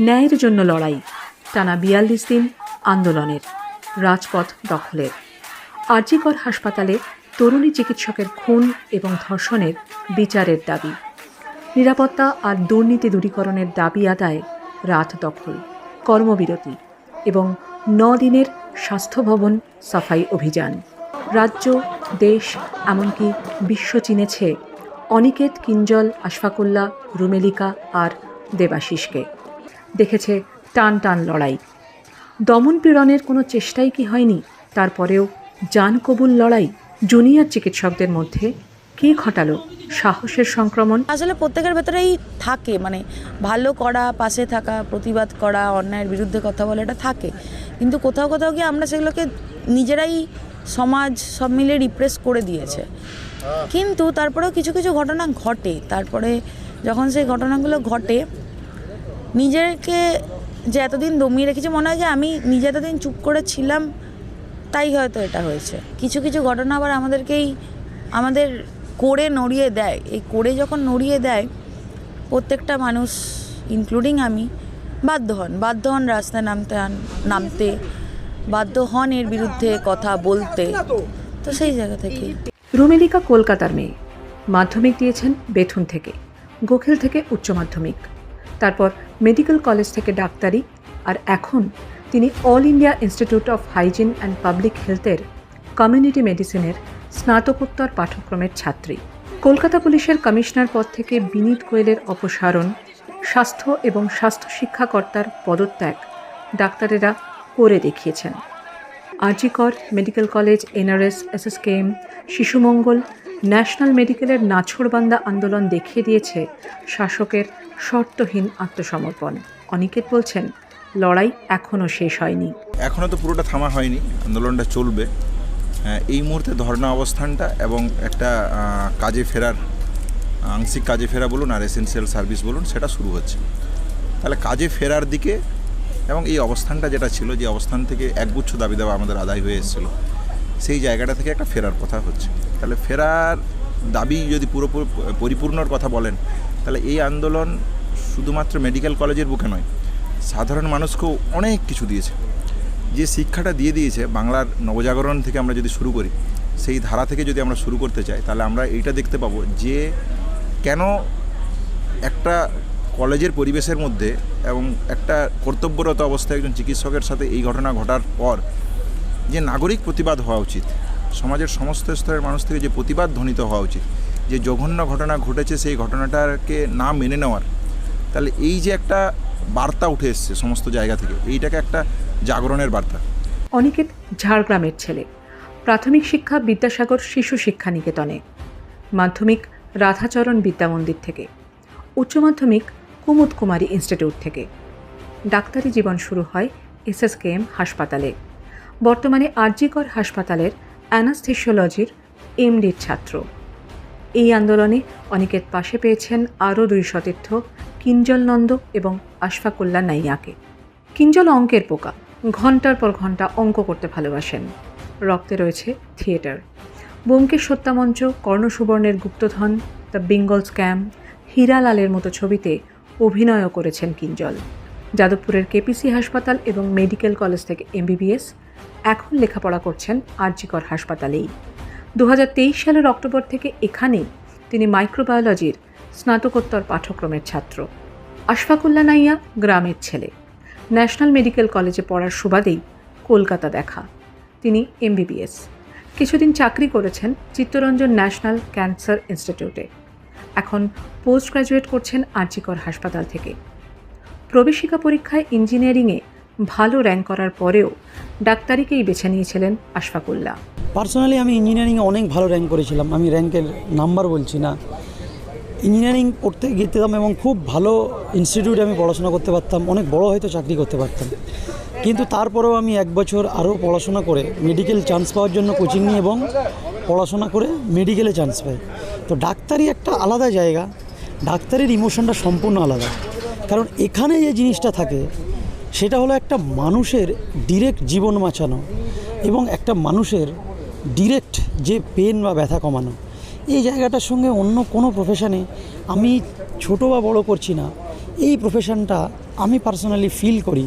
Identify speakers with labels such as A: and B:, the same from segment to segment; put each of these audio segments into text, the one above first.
A: ন্যায়ের জন্য লড়াই, টানা বিয়াল্লিশ দিন আন্দোলনের, রাজপথ দখলের। আরজিকর হাসপাতালে তরুণী চিকিৎসকের খুন এবং ধর্ষণের বিচারের দাবি। নিরাপত্তা আর দুর্নীতি দূরীকরণের দাবি আদায়, রাত দখল, কর্মবিরতি এবং ন দিনের স্বাস্থ্য ভবন সাফাই অভিযান। রাজ্য, দেশ, এমনকি বিশ্ব চিনেছে অনিকেত, কিঞ্জল আশফাকুল্লা রুমেলিকা আর দেবাশিসকে। দেখেছে টান টান লড়াই। দমন পীড়নের কোনো চেষ্টাই কি হয়নি? তারপরেও জান কবুল লড়াই। জুনিয়র চিকিৎসকদের মধ্যে কে ঘটালো সাহসের সংক্রমণ?
B: আসলে প্রত্যেকের ভেতরেই থাকে মানে ভালো করা, পাশে থাকা, প্রতিবাদ করা, অন্যায়ের বিরুদ্ধে কথা বলা, এটা থাকে। কিন্তু কোথাও কোথাও গিয়ে আমরা সেগুলোকে নিজেরাই সমাজ সব মিলে রিপ্রেস করে দিয়েছে। কিন্তু তারপরেও কিছু কিছু ঘটনা ঘটে। তারপরে যখন সেই ঘটনাগুলো ঘটে নিজেকে যে এতদিন দমিয়ে রেখেছি, মনে হয় যে আমি নিজে এতদিন চুপ করে ছিলাম, তাই হয়তো এটা হয়েছে। কিছু কিছু ঘটনা আবার আমাদেরকেই, আমাদের করে নড়িয়ে দেয়। এই করে যখন নড়িয়ে দেয়, প্রত্যেকটা মানুষ ইনক্লুডিং আমি, বাধ্য হন। বাধ্য হন রাস্তায় নামতে নামতে, বাধ্য হন এর বিরুদ্ধে কথা বলতে। তো সেই জায়গা থেকে
A: রুমেলিকা কলকাতার মেয়ে। মাধ্যমিক দিয়েছেন বেথুন থেকে। গোখেল থেকে উচ্চ মাধ্যমিক। তারপর মেডিকেল কলেজ থেকে ডাক্তারি আর এখন তিনি All India Institute of Hygiene and Public হেলথের কমিউনিটি মেডিসিনের স্নাতকোত্তর পাঠ্যক্রমের ছাত্রী। কলকাতা পুলিশের কমিশনার পদ থেকে বিনীত গোয়েলের অপসারণ, স্বাস্থ্য এবং স্বাস্থ্য শিক্ষাকর্তার পদত্যাগ ডাক্তারেরা করে দেখিয়েছেন। RG Kar medical college NRS SSKM শিশুমঙ্গল national মেডিকেলের নাছোড়বান্দা আন্দোলন দেখিয়ে দিয়েছে শাসকের শর্তহীন আত্মসমর্পণ। অনিকেত বলছেন, লড়াই এখনও শেষ হয়নি।
C: এখনও তো পুরোটা থামা হয়নি, আন্দোলনটা চলবে। এই মুহূর্তে ধর্ণা অবস্থানটা এবং একটা কাজে ফেরার, আংশিক কাজে ফেরা বলুন আর এসেন্সিয়াল সার্ভিস বলুন, সেটা শুরু হচ্ছে। তাহলে কাজে ফেরার দিকে এবং এই অবস্থানটা যেটা ছিল, যে অবস্থান থেকে একগুচ্ছ দাবি দেওয়া আমাদের আদায় হয়ে এসেছিল, সেই জায়গাটা থেকে একটা ফেরার কথা হচ্ছে। তাহলে ফেরার দাবি যদি পুরোপুরি পরিপূর্ণর কথা বলেন তাহলে এই আন্দোলন শুধুমাত্র মেডিকেল কলেজের বুকে নয়, সাধারণ মানুষকেও অনেক কিছু দিয়েছে। যে শিক্ষাটা দিয়ে দিয়েছে বাংলার নবজাগরণ থেকে আমরা যদি শুরু করি, সেই ধারা থেকে যদি আমরা শুরু করতে চাই, তাহলে আমরা এইটা দেখতে পাবো যে কেন একটা কলেজের পরিবেশের মধ্যে এবং একটা কর্তব্যরত অবস্থায় একজন চিকিৎসকের সাথে এই ঘটনা ঘটার পর যে নাগরিক প্রতিবাদ হওয়া উচিত, সমাজের সমস্ত স্তরের মানুষ থেকে যে প্রতিবাদ ধ্বনিত হওয়া উচিত যে জঘন্য ঘটনা ঘটেছে সেই ঘটনাটাকে না মেনে নেওয়ার, তাহলে এই যে একটা বার্তা উঠে এসছে সমস্ত জায়গা থেকে, এইটাকে একটা জাগরণের বার্তা।
A: অনিকেত ঝাড়গ্রামের ছেলে, প্রাথমিক শিক্ষা বিদ্যাসাগর শিশু শিক্ষা নিকেতনে, মাধ্যমিক রাধাচরণ বিদ্যা মন্দির থেকে, উচ্চ মাধ্যমিক কুমুদ কুমারী ইনস্টিটিউট থেকে। ডাক্তারি জীবন শুরু হয় এসএসকেএম হাসপাতালে। বর্তমানে আরজিকর হাসপাতালের অ্যানাস্থেসিওলজির এমডির ছাত্র। এই আন্দোলনে অনিকেত পাশে পেয়েছেন আরও দুই সতীর্থ কিঞ্জল নন্দ এবং আশফাকুল্লা নাইয়াকে। কিঞ্জল অঙ্কের পোকা, ঘণ্টার পর ঘণ্টা অঙ্ক করতে ভালোবাসেন। রক্তে রয়েছে থিয়েটার। বোমকেশ হত্যামঞ্চ, কর্ণসুবর্ণের গুপ্তধন, দ্য বেঙ্গল স্ক্যাম, হীরালালের মতো ছবিতে অভিনয়ও করেছেন কিঞ্জল। যাদবপুরের কেপিসি হাসপাতাল এবং মেডিকেল কলেজ থেকে এমবিবিএস, এখন লেখাপড়া করছেন আরজিকর হাসপাতালেই। দু হাজার তেইশ সালের অক্টোবর থেকে এখানেই তিনি মাইক্রোবায়োলজির স্নাতকোত্তর পাঠ্যক্রমের ছাত্র। আশফাকুল্লা নাইয়া গ্রামের ছেলে। ন্যাশনাল মেডিকেল কলেজে পড়ার সুবাদেই কলকাতা দেখা। তিনি এমবিবিএস। কিছুদিন চাকরি করেছেন চিত্তরঞ্জন ন্যাশনাল ক্যান্সার ইনস্টিটিউটে। এখন পোস্ট গ্রাজুয়েট করছেন আরজিকর হাসপাতাল থেকে। প্রবেশিকা পরীক্ষায় ইঞ্জিনিয়ারিংয়ে ভালো র্যাঙ্ক করার পরেও ডাক্তারিকেই বেছে নিয়েছিলেন আশফাকুল্লাহ।
D: পার্সোনালি আমি ইঞ্জিনিয়ারিংয়ে অনেক ভালো র্যাঙ্ক করেছিলাম। আমি র্যাঙ্কের নাম্বার বলছি না। ইঞ্জিনিয়ারিং পড়তে গেতাম এবং খুব ভালো ইনস্টিটিউটে আমি পড়াশোনা করতে পারতাম। অনেক বড় হয়তো চাকরি করতে পারতাম। কিন্তু তারপরেও আমি এক বছর আরও পড়াশোনা করে মেডিকেল চান্স পাওয়ার জন্য কোচিং নিই এবং পড়াশোনা করে মেডিকেলে চান্স পাই। তো ডাক্তারি একটা আলাদা জায়গা। ডাক্তারির ইমোশনটা সম্পূর্ণ আলাদা। কারণ এখানে যে জিনিসটা থাকে সেটা হলো একটা মানুষের ডিরেক্ট জীবন বাঁচানো এবং একটা মানুষের ডিরেক্ট যে পেন বা ব্যথা কমানো। এই জায়গাটার সঙ্গে অন্য কোনো প্রফেশনে আমি ছোট বা বড় করছি না। এই প্রফেশনটা আমি পার্সোনালি ফিল করি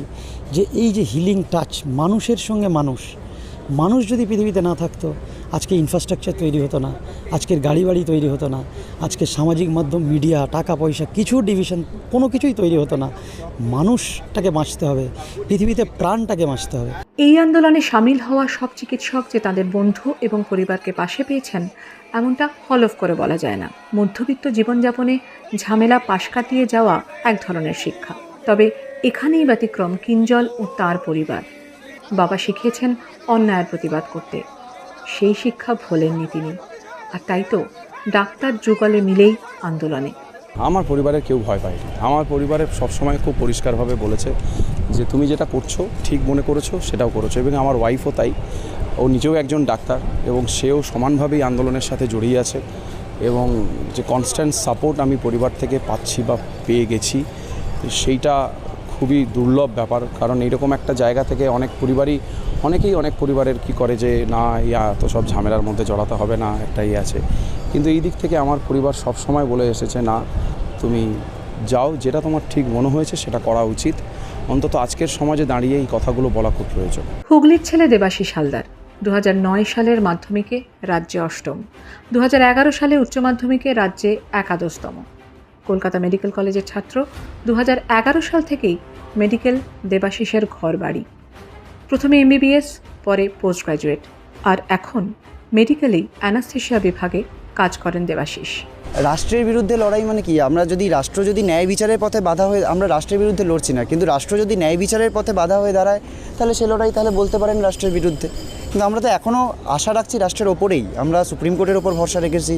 D: যে এই যে হিলিং টাচ মানুষের সঙ্গে মানুষ। মানুষ যদি পৃথিবীতে না থাকতো আজকে ইনফ্রাস্ট্রাকচার তৈরি হতো না, আজকের গাড়ি বাড়ি তৈরি হতো না, আজকে সামাজিক মাধ্যম মিডিয়া টাকা পয়সা, কিছু ডিভিশন কোনো কিছুই তৈরি হতো না। মানুষটাকে বাঁচতে হবে, পৃথিবীতে প্রাণটাকে বাঁচতে হবে।
A: এই আন্দোলনে সামিল হওয়া সব চিকিৎসক যে তাদের বন্ধু এবং পরিবারকে পাশে পেয়েছেন, এমনটা হলফ করে বলা যায় না। মধ্যবিত্ত জীবনযাপনে ঝামেলা পাশ কাটিয়ে যাওয়া এক ধরনের শিক্ষা। তবে এখানেই ব্যতিক্রম কিঞ্জল ও তার পরিবার। বাবা শিখিয়েছেন অন্যায়ের প্রতিবাদ করতে। সেই শিক্ষা ভোলেননি তিনি। আর তাই তো ডাক্তার যুগলে মিলেই আন্দোলনে।
E: আমার পরিবারের কেউ ভয় পায়নি। আমার পরিবারে সবসময় খুব পরিষ্কারভাবে বলেছে যে, তুমি যেটা করছ, ঠিক মনে করেছ, সেটাও করেছ। এবং আমার ওয়াইফও তাই। ও নিজেও একজন ডাক্তার এবং সেও সমানভাবেই আন্দোলনের সাথে জড়িয়ে আছে এবং যে কনস্ট্যান্ট সাপোর্ট আমি পরিবার থেকে পাচ্ছি বা পেয়ে গেছি, সেইটা খুবই দুর্লভ ব্যাপার। কারণ এইরকম একটা জায়গা থেকে অনেক পরিবারই, অনেকেই অনেক পরিবারের কি করে যে, না, ইয়া, তো সব ঝামেলার মধ্যে জড়াতে হবে না একটা আছে। কিন্তু এই দিক থেকে আমার পরিবার সব সময় বলে এসেছে, না, তুমি যাও, যেটা তোমার ঠিক মনে হয়েছে সেটা করা উচিত। অন্তত আজকের সমাজে দাঁড়িয়ে এই কথাগুলো বলা খুব প্রয়োজন।
A: হুগলির ছেলে দেবাশিস হালদার দু সালের মাধ্যমিকে রাজ্যে অষ্টম দু হাজার এগারো সালে উচ্চ মাধ্যমিকে রাজ্যে একাদশতম। কলকাতা মেডিকেল কলেজের ছাত্র দু হাজার এগারো সাল থেকেই মেডিকেল দেবাশিসের ঘর বাড়ি প্রথমে এমবিবিএস, পরে পোস্ট গ্র্যাজুয়েট আর এখন মেডিকেলেই অ্যানাস্থেশিয়া বিভাগে কাজ করেন দেবাশিস।
F: রাষ্ট্রের বিরুদ্ধে লড়াই মানে কি? আমরা যদি রাষ্ট্র যদি ন্যায় বিচারের পথে বাধা হয়ে, আমরা রাষ্ট্রের বিরুদ্ধে লড়ছি না। কিন্তু রাষ্ট্র যদি ন্যায় বিচারের পথে বাধা হয়ে দাঁড়ায়, তাহলে সে লড়াই তাহলে বলতে পারেন রাষ্ট্রের বিরুদ্ধে। কিন্তু আমরা তো এখনও আশা রাখছি রাষ্ট্রের ওপরেই। আমরা সুপ্রিম কোর্টের ওপর ভরসা রেখেছি।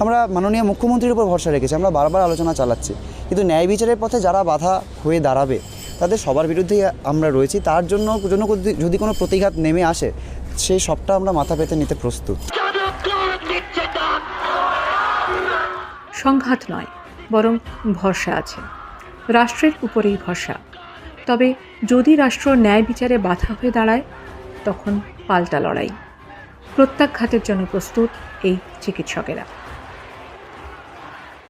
F: আমরা মাননীয় মুখ্যমন্ত্রীর উপর ভরসা রেখেছি, আমরা বারবার আলোচনা চালাচ্ছি। কিন্তু ন্যায় বিচারের পথে যারা বাধা হয়ে দাঁড়াবে, তাদের সবার বিরুদ্ধেই আমরা রয়েছি। তার জন্য জন্য যদি- কোনো প্রতিঘাত নেমে আসে সেই সবটা আমরা মাথা পেতে নিতে প্রস্তুত।
A: সংঘাত নয়, বরং ভরসা আছে। রাষ্ট্রের উপরেই ভরসা। তবে যদি রাষ্ট্র ন্যায় বিচারে বাধা হয়ে দাঁড়ায়, তখন পাল্টা লড়াই। প্রত্যাঘাতের জন্য প্রস্তুত এই চিকিৎসকেরা।